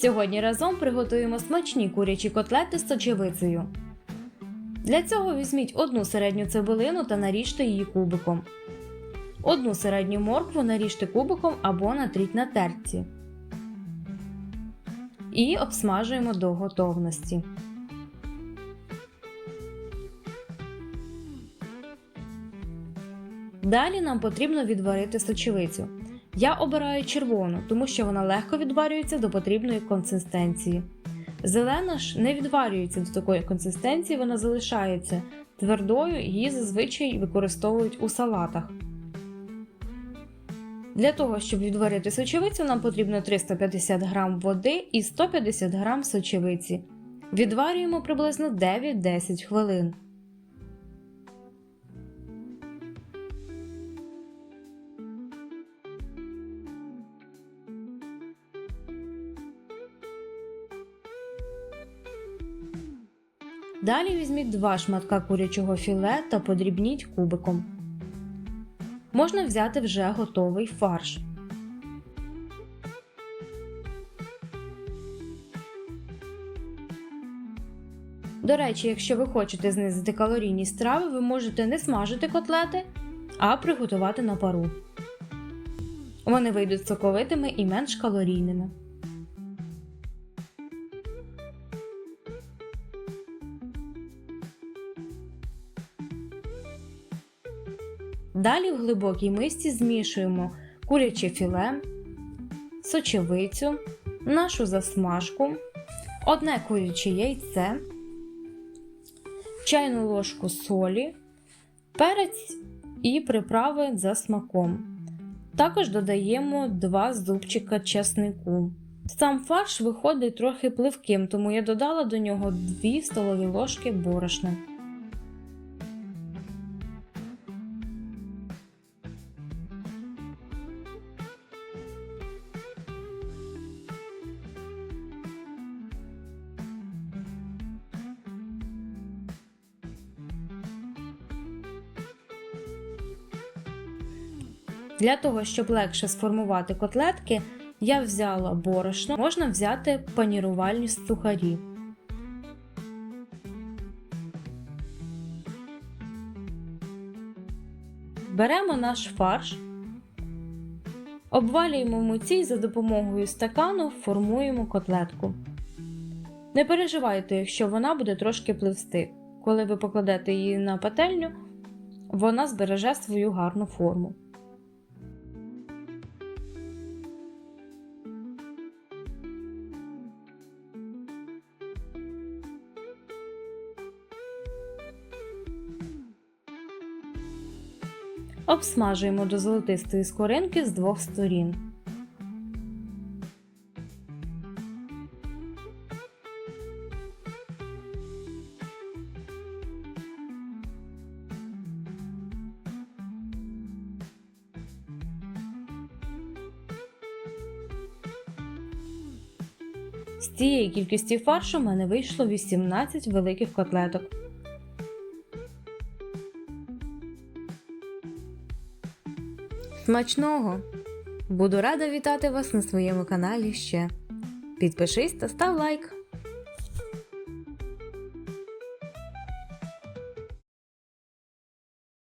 Сьогодні разом приготуємо смачні курячі котлети з сочевицею. Для цього візьміть одну середню цибулину та наріжте її кубиком. Одну середню моркву наріжте кубиком або натріть на терці. І обсмажуємо до готовності. Далі нам потрібно відварити сочевицю. Я обираю червону, тому що вона легко відварюється до потрібної консистенції. Зелена ж не відварюється до такої консистенції, вона залишається твердою, її зазвичай використовують у салатах. Для того, щоб відварити сочевицю, нам потрібно 350 г води і 150 г сочевиці. Відварюємо приблизно 9-10 хвилин. Далі візьміть два шматка курячого філе та подрібніть кубиком. Можна взяти вже готовий фарш. До речі, якщо ви хочете знизити калорійність страви, ви можете не смажити котлети, а приготувати на пару. Вони вийдуть соковитими і менш калорійними. Далі в глибокій мисці змішуємо куряче філе, сочевицю, нашу засмажку, одне куряче яйце, чайну ложку солі, перець і приправи за смаком. Також додаємо 2 зубчика чеснику. Сам фарш виходить трохи пливким, тому я додала до нього 2 столові ложки борошна. Для того, щоб легше сформувати котлетки, я взяла борошно, можна взяти панірувальні сухарі. Беремо наш фарш, обвалюємо в муці і за допомогою стакану формуємо котлетку. Не переживайте, якщо вона буде трошки пливсти. Коли ви покладете її на пательню, вона збереже свою гарну форму. Обсмажуємо до золотистої скоринки з двох сторін. З цієї кількості фаршу в мене вийшло 18 великих котлеток. Смачного! Буду рада вітати вас на своєму каналі ще. Підпишись та став лайк!